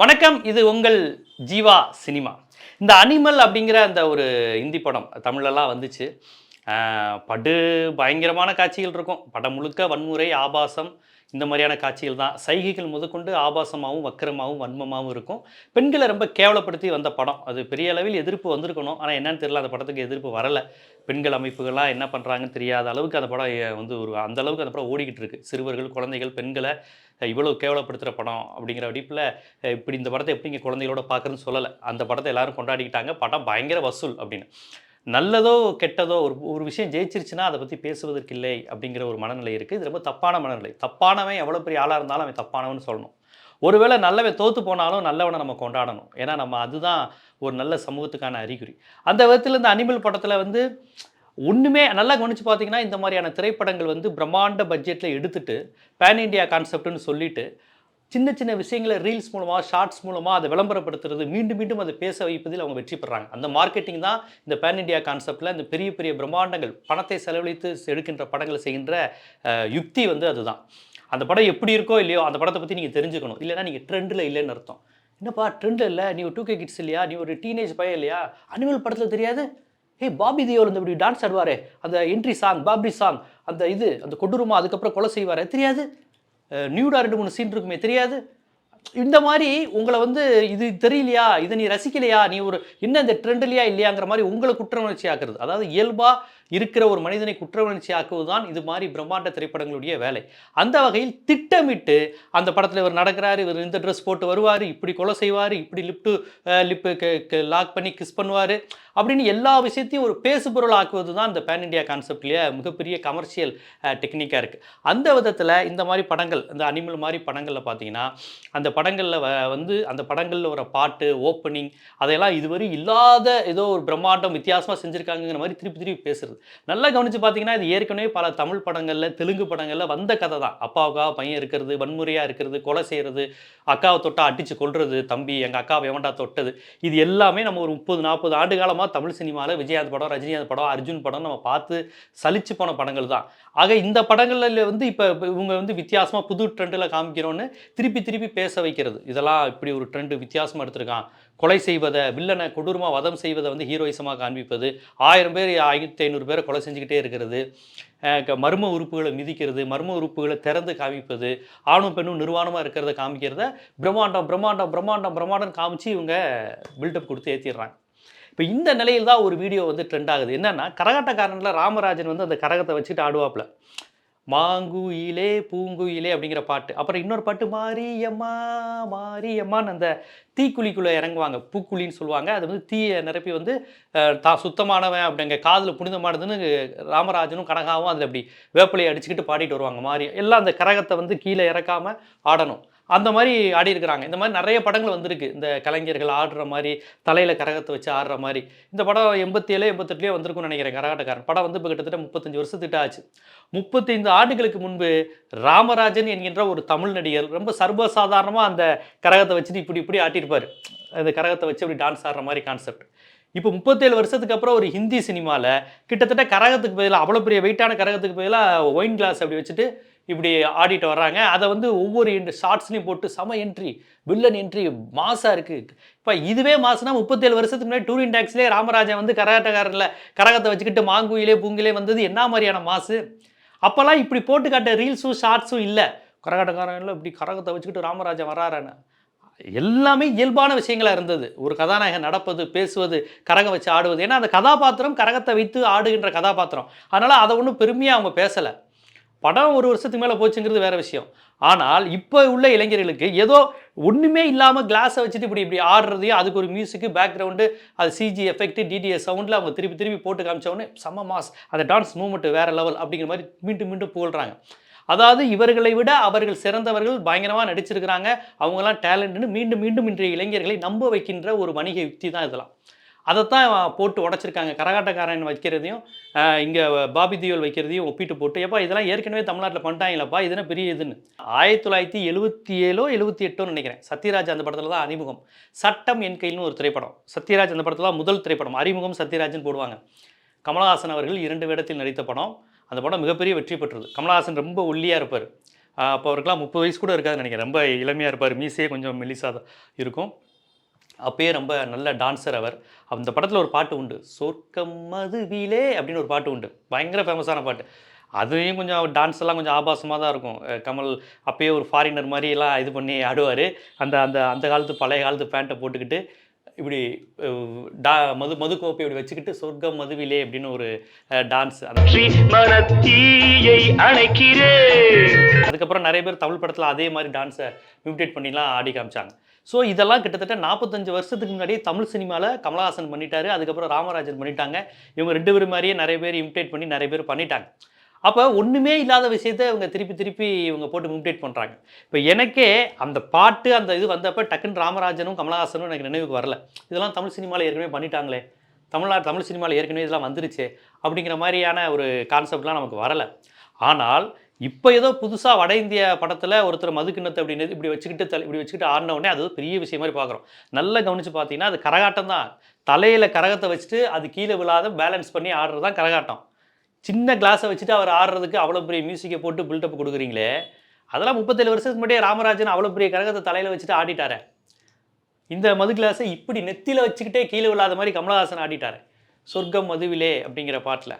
வணக்கம் இது உங்கள் ஜீவா சினிமா. இந்த அனிமல் அப்படிங்கிற அந்த ஒரு இந்தி படம் தமிழ்லலாம் வந்துச்சு. படு பயங்கரமான காட்சிகள் இருக்கும். படம் முழுக்க வன்முறை ஆபாசம் இந்த மாதிரியான காட்சிகள் தான். சைகைகள் முதற்கொண்டு ஆபாசமாகவும் வக்கரமாகவும் வன்மமாகவும் இருக்கும். பெண்களை ரொம்ப கேவலப்படுத்தி வந்த படம். அது பெரிய அளவில் எதிர்ப்பு வந்திருக்கணும். ஆனால் என்னன்னு தெரியல. அந்த படத்துக்கு எதிர்ப்பு வரலை. பெண்கள் அமைப்புகளாக என்ன பண்ணுறாங்கன்னு தெரியாத அளவுக்கு அந்த படம் வந்து ஒரு அந்த அளவுக்கு அந்த படம் ஓடிக்கிட்டு இருக்கு. சிறுவர்கள் குழந்தைகள் பெண்களை இவ்வளோ கேவலப்படுத்துகிற படம் அப்படிங்கிற வடிப்பில் இப்படி இந்த படத்தை எப்படி இங்கே குழந்தைகளோட பார்க்குறேன்னு சொல்லலை. அந்த படத்தை எல்லாரும் கொண்டாடிக்கிட்டாங்க. படம் பயங்கர வசூல் அப்படின்னு. நல்லதோ கெட்டதோ ஒரு ஒரு விஷயம் ஜெயிச்சிருச்சுன்னா அதை பற்றி பேசுவதற்கு இல்லை அப்படிங்கிற ஒரு மனநிலை இருக்குது இது ரொம்ப தப்பான மனநிலை. தப்பானவன் எவ்வளோ பெரிய ஆளாக இருந்தாலும் அவன் தப்பானவன் சொல்லணும். ஒருவேளை நல்லவன் தோற்று போனாலும் நல்லவனை நம்ம கொண்டாடணும். ஏன்னா நம்ம அதுதான் ஒரு நல்ல சமூகத்துக்கான அறிகுறி. அந்த விதத்தில் இந்த அனிமல் படத்தில் வந்து ஒன்றுமே நல்லா கவனித்து பார்த்தீங்கன்னா இந்த மாதிரியான திரைப்படங்கள் வந்து பிரம்மாண்ட பட்ஜெட்டில் எடுத்துட்டு பேன் இண்டியா கான்செப்ட்னு சொல்லிட்டு சின்ன சின்ன விஷயங்களை ரீல்ஸ் மூலமாக ஷார்ட்ஸ் மூலமாக அதை விளம்பரப்படுத்துறது மீண்டும் மீண்டும் அதை பேச வைப்பதில் அவங்க வெற்றி பெறாங்க. அந்த மார்க்கெட்டிங் தான் இந்த பேன் இண்டியா கான்செப்டில் இந்த பெரிய பெரிய பிரம்மாண்டங்கள் பணத்தை செலவழித்து எடுக்கின்ற படங்களை செய்கின்ற யுக்தி வந்து அதுதான். அந்த படம் எப்படி இருக்கோ இல்லையோ அந்த படத்தை பற்றி நீங்கள் தெரிஞ்சுக்கணும். இல்லைன்னா நீங்கள் ட்ரெண்டில் இல்லைன்னு அர்த்தம். என்னப்பா ட்ரெண்டில் இல்லை? நீ ஒரு டூ கே கிட்ஸ் இல்லையா? நீ ஒரு டீனேஜ் பையன் இல்லையா? அனிமல் படத்தில் தெரியாது? ஏய் பாபி தியோல் இந்த இப்படி டான்ஸ் ஆடுவாரே. அந்த என்ட்ரி சாங் பாப்ரி சாங் அந்த இது அந்த கொடூரமா அதுக்கப்புறம் கொலை செய்வாரே. தெரியாது? நியூடா ரெண்டு மூணு சீன் இருக்குமே தெரியாது? இந்த மாதிரி உங்களை வந்து இது தெரியலையா? இதை நீ ரசிக்கலையா? நீ ஒரு என்ன இந்த ட்ரெண்ட்லையா இல்லையாங்கிற மாதிரி உங்களை குற்ற உணர்ச்சி ஆக்குறது அதாவது இயல்பாக இருக்கிற ஒரு மனிதனை குற்ற உணர்ச்சி ஆக்குவது தான் இது மாதிரி பிரம்மாண்ட திரைப்படங்களுடைய வேலை. அந்த வகையில் திட்டமிட்டு அந்த படத்தில் இவர் நடக்கிறாரு இவர் இந்த ட்ரெஸ் போட்டு வருவார் இப்படி கொலை செய்வார் இப்படி லிப்டு லிப்பு லாக் பண்ணி கிஸ் பண்ணுவார் அப்படின்னு எல்லா விஷயத்தையும் ஒரு பேசுபொருள் ஆக்குவது தான் இந்த பேன் இண்டியா கான்செப்ட்லேயே மிகப்பெரிய கமர்ஷியல் டெக்னிக்காக இருக்குது அந்த விதத்தில் இந்த மாதிரி படங்கள் இந்த அனிமல் மாதிரி படங்களில் பார்த்தீங்கன்னா அந்த படங்களில் வந்து அந்த படங்களில் வர பாட்டு ஓப்பனிங் அதையெல்லாம் இதுவரை இல்லாத ஏதோ ஒரு பிரம்மாண்டம் வித்தியாசமாக செஞ்சுருக்காங்கிற மாதிரி திருப்பி திருப்பி பேசுறது. நல்லா கவனித்து பார்த்தீங்கன்னா இது ஏற்கனவே பல தமிழ் படங்களில் தெலுங்கு படங்களில் வந்த கதை தான் அப்பாவுக்காக பையன் இருக்கிறது வன்முறையாக இருக்கிறது கொலை செய்கிறது அக்காவை தொட்டா அடித்து கொள்வது தம்பி எங்கள் அக்காவை எவன்டா தொட்டது. இது எல்லாமே நம்ம ஒரு முப்பது நாற்பது ஆண்டு காலமாக தமிழ் சினிமாவில் விஜயகாந்த் படம் ரஜினிகாந்த் படம் அர்ஜுன் படம் நம்ம பார்த்து சலிச்சு போன படங்கள் தான் ஆக இந்த படங்களில் வந்து இப்போ இவங்க வந்து வித்தியாசமாக புது ட்ரெண்டில் காமிக்கிறோன்னு திருப்பி திருப்பி பேச வைக்கிறது. இதெல்லாம் இப்படி ஒரு ட்ரெண்டு வித்தியாசமாக எடுத்திருக்கான். கொலை செய்வதை வில்லனை கொடூரமாக வதம் செய்வதை வந்து ஹீரோயிசமாக காண்பிப்பது ஆயிரம் பேர் ஆயிரத்தி ஐநூறு பேரை கொலை செஞ்சுக்கிட்டே இருக்கிறது க- மர்ம உறுப்புகளை மிதிக்கிறது மர்ம உறுப்புகளை திறந்து காமிப்பது ஆணும் பெண்ணும் நிர்வாணமாக இருக்கிறத காமிக்கிறத பிரம்மாண்டம் பிரம்மாண்டம் பிரம்மாண்டம் பிரம்மாண்டம் காமிச்சு இவங்க பில்டப் கொடுத்து ஏற்றிடுறாங்க இப்போ இந்த நிலையில் தான் ஒரு வீடியோ வந்து ட்ரெண்ட் ஆகுது. என்னன்னா கரகாட்டக்காரனில் ராமராஜன் வந்து அந்த கரகத்தை வச்சுட்டு ஆடுவாப்புல மாங்குயிலே பூங்குயிலே அப்படிங்கிற பாட்டு. அப்புறம் இன்னொரு பாட்டு மாரியம்மா மாரியம்மான்னு அந்த தீக்குழிக்குள்ளே இறங்குவாங்க. பூக்குழின்னு சொல்லுவாங்க. அது வந்து தீயை நிரப்பி வந்து தா சுத்தமானவன் அப்படிங்க காதில் புனிதமானதுன்னு ராமராஜனும் கனகாவும் அதில் அப்படி வேப்பிலையை அடிச்சுக்கிட்டு பாடிட்டு வருவாங்க. மாரியம் எல்லாம் அந்த கரகத்தை வந்து கீழே இறக்காமல் ஆடணும். அந்த மாதிரி ஆடி இருக்கிறாங்க இந்த மாதிரி நிறைய படங்கள் வந்திருக்கு. இந்த கலைஞர்கள் ஆடுற மாதிரி தலையில் கரகத்தை வச்சு ஆடுற மாதிரி. இந்த படம் எண்பத்தி ஏழு எண்பத்தெட்டுலேயே வந்திருக்கும்னு நினைக்கிறேன் கரகாட்டக்காரன் படம் வந்து இப்போ கிட்டத்தட்ட முப்பத்தஞ்சு வருஷத்துக்கிட்ட ஆச்சு. முப்பத்தைந்து ஆண்டுகளுக்கு முன்பு ராமராஜன் என்கின்ற ஒரு தமிழ் நடிகர் ரொம்ப சர்வசாதாரணமாக அந்த கரகத்தை வச்சுட்டு இப்படி இப்படி ஆட்டியிருப்பார். அந்த கரகத்தை வச்சு அப்படி டான்ஸ் ஆடுற மாதிரி கான்செப்ட் இப்போ முப்பத்தேழு வருஷத்துக்கு அப்புறம் ஒரு ஹிந்தி சினிமாவில் கிட்டத்தட்ட கரகத்துக்கு பதிலாக அவ்வளோ பெரிய வெயிட்டான கரகத்துக்கு பதிலாக ஒயின் கிளாஸ் அப்படி வச்சுட்டு இப்படி ஆடிட்டு வர்றாங்க. அதை வந்து ஒவ்வொரு ஷார்ட்ஸ்லையும் போட்டு செம என்ட்ரி வில்லன் என்ட்ரி மாசாக இருக்குது இப்போ இதுவே மாசுனா முப்பத்தேழு வருஷத்துக்கு முன்னாடி டூரின் டாக்ஸ்லேயே ராமராஜன் வந்து கரகாட்டக்காரரில் கரகத்தை வச்சுக்கிட்டு மாங்குயிலே பூங்கிலே வந்தது என்ன மாதிரியான மாசு? அப்போல்லாம் இப்படி போட்டு காட்ட ரீல்ஸும் ஷார்ட்ஸும் இல்லை. கரகாட்டக்காரன்ல இப்படி கரகத்தை வச்சுக்கிட்டு ராமராஜன் வராறான்னு எல்லாமே இயல்பான விஷயங்களாக இருந்தது. ஒரு கதாநாயகன் நடப்பது பேசுவது கரகம் வச்சு ஆடுவது. ஏன்னா அந்த கதாபாத்திரம் கரகத்தை வைத்து ஆடுகின்ற கதாபாத்திரம். அதனால் அதை ஒன்றும் பெருமையாக அவங்க பேசலை. படம் ஒரு வருஷத்துக்கு மேலே போச்சுங்கிறது வேற விஷயம். ஆனால் இப்போ உள்ள இளைஞர்களுக்கு ஏதோ ஒன்றுமே இல்லாமல் கிளாஸை வச்சுட்டு இப்படி இப்படி ஆடுறதையும் அதுக்கு ஒரு மியூசிக்கு பேக்ரவுண்டு அது சிஜி எஃபெக்ட் டிடிஎஸ் சவுண்டில் அவங்க திருப்பி திருப்பி போட்டு காமிச்சவொடனே செம்ம மாஸ் அந்த டான்ஸ் மூமெண்ட்டு வேற லெவல் அப்படிங்கிற மாதிரி மீண்டும் மீண்டும் புகழ்கிறாங்க அதாவது இவர்களை விட அவர்கள் சிறந்தவர்கள் பயங்கரமாக நடிச்சிருக்கிறாங்க. அவங்கெல்லாம் டேலண்ட்னு மீண்டும் மீண்டும் இன்றைய இளைஞர்களை நம்ப வைக்கின்ற ஒரு வணிக யுக்தி தான் இதெல்லாம். அதைத்தான் போட்டு உடச்சிருக்காங்க. கரகாட்டக்காரன் வைக்கிறதையும் இங்கே பாபி தியோல் வைக்கிறதையும் ஒப்பிட்டு போட்டு ஏப்பா இதெல்லாம் ஏற்கனவே தமிழ்நாட்டில் பண்ணிட்டாங்களப்பா? இதெல்லாம் பெரிய இதுன்னு? ஆயிரத்தி தொள்ளாயிரத்தி எழுபத்தி ஏழோ எழுபத்தி எட்டோன்னு நினைக்கிறேன். சத்யராஜ் அந்த படத்தில் தான் அறிமுகம். சட்டம் என் கையில்னு ஒரு திரைப்படம். சத்யராஜ் அந்த படத்தில் தான் முதல் திரைப்படம். அறிமுகம் சத்யராஜன் போடுவாங்க. கமலஹாசன் அவர்கள் இரண்டு வேடத்தில் நடித்த படம். அந்த படம் மிகப்பெரிய வெற்றி பெற்றது. கமலஹாசன் ரொம்ப ஒல்லியாக இருப்பார். அப்போ அவருக்குலாம் முப்பது வயசு கூட இருக்காதுன்னு நினைக்கிறேன். ரொம்ப இளமையாக இருப்பார். மீசையே கொஞ்சம் மெலிசாக தான் இருக்கும். அப்பயே ரொம்ப நல்ல டான்ஸர் அவர். அந்த படத்தில் ஒரு பாட்டு உண்டு சொர்க்கம் மதுவிலே அப்படின்னு ஒரு பாட்டு உண்டு. பயங்கர ஃபேமஸான பாட்டு. அதையும் கொஞ்சம் டான்ஸ் எல்லாம் கொஞ்சம் ஆபாசமாக தான் இருக்கும். கமல் அப்பயே ஒரு ஃபாரினர் மாதிரி எல்லாம் இது பண்ணி ஆடுவார். அந்த அந்த அந்த காலத்து பழைய காலத்து பேண்ட்டை போட்டுக்கிட்டு இப்படி டா மது மது கோப்பை இப்படி வச்சுக்கிட்டு சொர்க்கம் மதுவிலே அப்படின்னு ஒரு டான்ஸ் அதுக்கப்புறம் நிறைய பேர் தமிழ் படத்தில் அதே மாதிரி டான்ஸை மிமிடேட் பண்ணிலாம் ஆடி காமிச்சாங்க. ஸோ இதெல்லாம் கிட்டத்தட்ட நாற்பத்தஞ்சு வருஷத்துக்கு முன்னாடியே தமிழ் சினிமாவில் கமலஹாசன் பண்ணிட்டாரு. அதுக்கப்புறம் ராமராஜன் பண்ணிட்டாங்க. இவங்க ரெண்டு பேரும் மாதிரியே நிறைய பேர் இமிடேட் பண்ணி நிறைய பேர் பண்ணிட்டாங்க. அப்போ ஒன்றுமே இல்லாத விஷயத்த இவங்க திருப்பி திருப்பி இவங்க போட்டு இமிடேட் பண்ணுறாங்க இப்போ எனக்கே அந்த பாட்டு அந்த இது வந்தப்போ டக்குன்னு ராமராஜனும் கமலஹாசனும் எனக்கு நினைவுக்கு வரல. இதெல்லாம் தமிழ் சினிமாவில் ஏற்கனவே பண்ணிட்டாங்களே. தமிழ்நாடு தமிழ் சினிமாவில் ஏற்கனவே இதெல்லாம் வந்துருச்சு அப்படிங்கிற மாதிரியான ஒரு கான்செப்ட்லாம் நமக்கு வரலை. ஆனால் இப்போ ஏதோ புதுசாக வட இந்திய படத்தில் ஒருத்தர் மதுக்கிண்ணத்தை அப்படின்னு இப்படி வச்சுக்கிட்டு தலை இப்படி வச்சுக்கிட்டு ஆடின உடனே அது பெரிய விஷயம் மாதிரி பார்க்குறோம். நல்லா கவனித்து பார்த்தீங்கன்னா அது கரகாட்டம் தான். தலையில் கரகத்தை வச்சுட்டு அது கீழே விழாத பேலன்ஸ் பண்ணி ஆடுறது தான் கரகாட்டம். சின்ன கிளாஸை வச்சுட்டு அவர் ஆடுறதுக்கு அவ்வளோ பெரிய மியூசிக்கை போட்டு பில்டப் கொடுக்குறீங்களே அதெல்லாம் முப்பத்தேழு வருஷத்துக்கு முன்னாடியே ராமராஜன் அவ்வளோ பெரிய கரகத்தை தலையில் வச்சுட்டு ஆடிட்டாரே. இந்த மது கிளாஸை இப்படி நெத்தியில் வச்சுக்கிட்டே கீழே விழாத மாதிரி கமலஹாசன் ஆடிட்டாரு. சொர்க்கம் மதுவிலே அப்படிங்கிற பாட்டில்.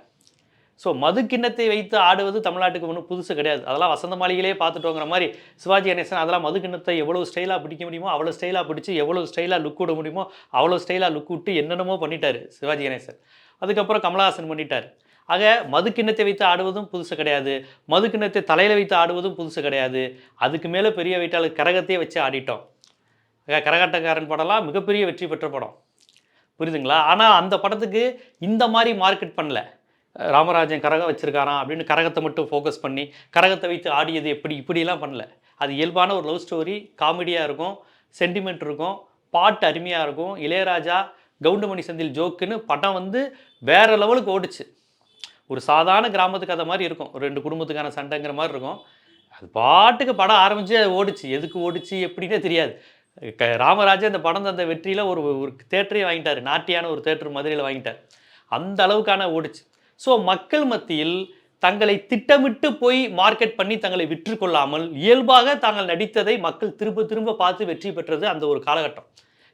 ஸோ மது கிண்ணத்தை வைத்து ஆடுவது தமிழ்நாட்டுக்கு ஒன்றும் புதுசு கிடையாது. அதெல்லாம் வசந்த மாளிகையிலே பார்த்துட்டோங்கிற மாதிரி சிவாஜி கணேசன் அதெல்லாம் மது கிண்ணத்தை எவ்வளோ ஸ்டைலாக பிடிக்க முடியுமோ அவ்வளோ ஸ்டைலாக பிடிச்சி எவ்வளோ ஸ்டைலாக லுக் விட முடியுமோ அவ்வளோ ஸ்டைலாக லுக் விட்டு என்னென்னமோ பண்ணிட்டார் சிவாஜி கணேசன். அதுக்கப்புறம் கமலஹாசன் பண்ணிட்டார். ஆக மது கிண்ணத்தை வைத்து ஆடுவதும் புதுசு கிடையாது. மது கிண்ணத்தை தலையில் வைத்து ஆடுவதும் புதுசு கிடையாது. அதுக்கு மேலே பெரிய வைட்டாளர் கரகத்தையே வச்சு ஆடிட்டோம். ஆக கரகாட்டக்காரன் படம்லாம் மிகப்பெரிய வெற்றி பெற்ற படம். புரியுதுங்களா? ஆனால் அந்த படத்துக்கு இந்த மாதிரி மார்க்கெட் பண்ணல. ராமராஜன் கரகம் வச்சுருக்காராம் அப்படின்னு கரகத்தை மட்டும் ஃபோக்கஸ் பண்ணி கரகத்தை வைத்து ஆடியது எப்படி? இப்படிலாம் பண்ணல. அது இயல்பான ஒரு லவ் ஸ்டோரி காமெடியாக இருக்கும் சென்டிமெண்ட் இருக்கும் பாட்டு அருமையாக இருக்கும். இளையராஜா கவுண்டமணி செந்தில் ஜோக்குன்னு படம் வந்து வேற லெவலுக்கு ஓடுச்சு. ஒரு சாதாரண கிராமத்து கதை மாதிரி இருக்கும். ஒரு ரெண்டு குடும்பத்துக்கான சண்டைங்கிற மாதிரி இருக்கும். அது பாட்டுக்கு படம் ஆரம்பித்து அது ஓடிச்சு. எதுக்கு ஓடிச்சு எப்படின்னே தெரியாது. க- ராமராஜன் இந்த படம் தந்த வெற்றியில் ஒரு ஒரு தேட்டரையும் வாங்கிட்டார். நாட்டியான ஒரு தேட்டர் மதுரையில் வாங்கிட்டார். அந்த அளவுக்கான ஓடிச்சு. ஸோ மக்கள் மத்தியில் தங்களை திட்டமிட்டு போய் மார்க்கெட் பண்ணி தங்களை விற்றுக்கொள்ளாமல் இயல்பாக தாங்கள் நடித்ததை மக்கள் திரும்ப திரும்ப பார்த்து வெற்றி பெற்றது அந்த ஒரு காலகட்டம்.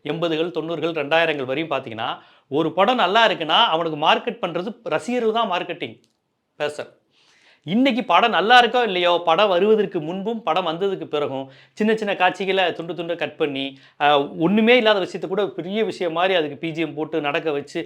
எண்பதுகள் தொண்ணூறுகள் ரெண்டாயிரங்கள் வரையும் பார்த்தீங்கன்னா ஒரு படம் நல்லா இருக்குன்னா அவனுக்கு மார்க்கெட் பண்ணுறது ரசிகர்கள் தான் மார்க்கெட்டிங் பேச இன்றைக்கி படம் நல்லா இருக்கோ இல்லையோ? படம் வருவதற்கு முன்பும் படம் வந்ததுக்கு பிறகும் சின்ன சின்ன காட்சிகளை துண்டு துண்டு கட் பண்ணி ஒன்றுமே இல்லாத விஷயத்தை கூட பெரிய விஷயம் மாதிரி அதுக்கு பிஜிஎம் போட்டு நடக்க வச்சு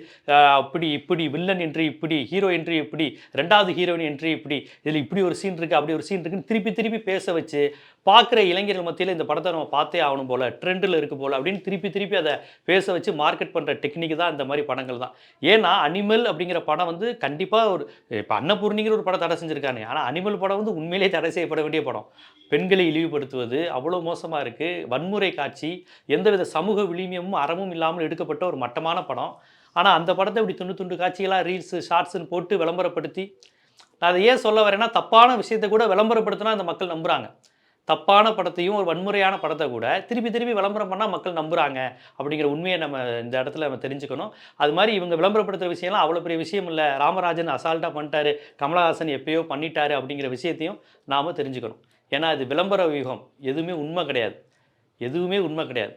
அப்படி இப்படி வில்லன் என்று இப்படி ஹீரோ என்ட்ரி இப்படி ரெண்டாவது ஹீரோயின் என்று இப்படி இதில் இப்படி ஒரு சீன் இருக்குது அப்படி ஒரு சீன் இருக்குன்னு திருப்பி திருப்பி பேச வச்சு பார்க்குற இளைஞர்கள் மத்தியில் இந்த படத்தை நம்ம பார்த்தே ஆகணும் போல் ட்ரெண்டில் இருக்கு போல் அப்படின்னு திருப்பி திருப்பி அதை பேச வச்சு மார்க்கெட் பண்ணுற டெக்னிக் தான் இந்த மாதிரி படங்கள் தான். ஏன்னா அனிமல் அப்படிங்கிற படம் வந்து கண்டிப்பாக ஒரு இப்போ அன்னபூர்ணிங்கிற ஒரு படம் தடை செஞ்சிருக்காங்க. ஆனால் அனிமல் படம் வந்து உண்மையிலேயே தடை செய்யப்பட வேண்டிய படம். பெண்களை இழிவுபடுத்துவது அவ்வளோ மோசமாக இருக்குது வன்முறை காட்சி எந்தவித சமூக விளிமியமும் அறமும் இல்லாமல் எடுக்கப்பட்ட ஒரு மட்டமான படம். ஆனால் அந்த படத்தை இப்படி துண்டு துண்டு காட்சிகளாக ரீல்ஸு ஷார்ட்ஸுன்னு போட்டு விளம்பரப்படுத்தி நான் அதை ஏன் சொல்ல வரேன்னா தப்பான விஷயத்தை கூட விளம்பரப்படுத்தினா அந்த மக்கள் நம்புகிறாங்க தப்பான படத்தையும் ஒரு வன்முறையான படத்தை கூட திருப்பி திருப்பி விளம்பரம் பண்ணால் மக்கள் நம்புகிறாங்க அப்படிங்கிற உண்மையை நம்ம இந்த இடத்துல நம்ம தெரிஞ்சுக்கணும். அது மாதிரி இவங்க விளம்பரப்படுத்துகிற விஷயம்லாம் அவ்வளோ பெரிய விஷயம் இல்லை. ராமராஜன் அசால்ட்டாக பண்ணிட்டாரு. கமலஹாசன் எப்பயோ பண்ணிட்டாரு அப்படிங்கிற விஷயத்தையும் நாம் தெரிஞ்சுக்கணும். ஏன்னா அது விளம்பர வியூகம் எதுவுமே உண்மை கிடையாது. எதுவுமே உண்மை கிடையாது.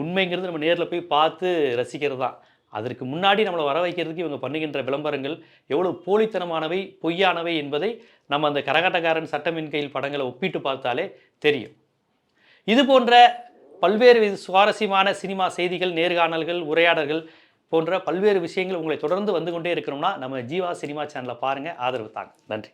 உண்மைங்கிறது நம்ம நேரில் போய் பார்த்து ரசிக்கிறது தான் அதற்கு முன்னாடி நம்மளை வர வைக்கிறதுக்கு இவங்க பண்ணுகின்ற விளம்பரங்கள் எவ்வளோ போலித்தனமானவை பொய்யானவை என்பதை நம்ம அந்த கரகாட்டக்காரன் சட்டமின் கையில் படங்களை ஒப்பிட்டு பார்த்தாலே தெரியும். இது போன்ற பல்வேறு சுவாரஸ்யமான சினிமா செய்திகள் நேர்காணல்கள் உரையாடல்கள் போன்ற பல்வேறு விஷயங்கள் உங்களை தொடர்ந்து வந்து கொண்டே இருக்கணும்னா நம்ம ஜீவா சினிமா சேனலை பாருங்கள் ஆதரவு தாங்க. நன்றி.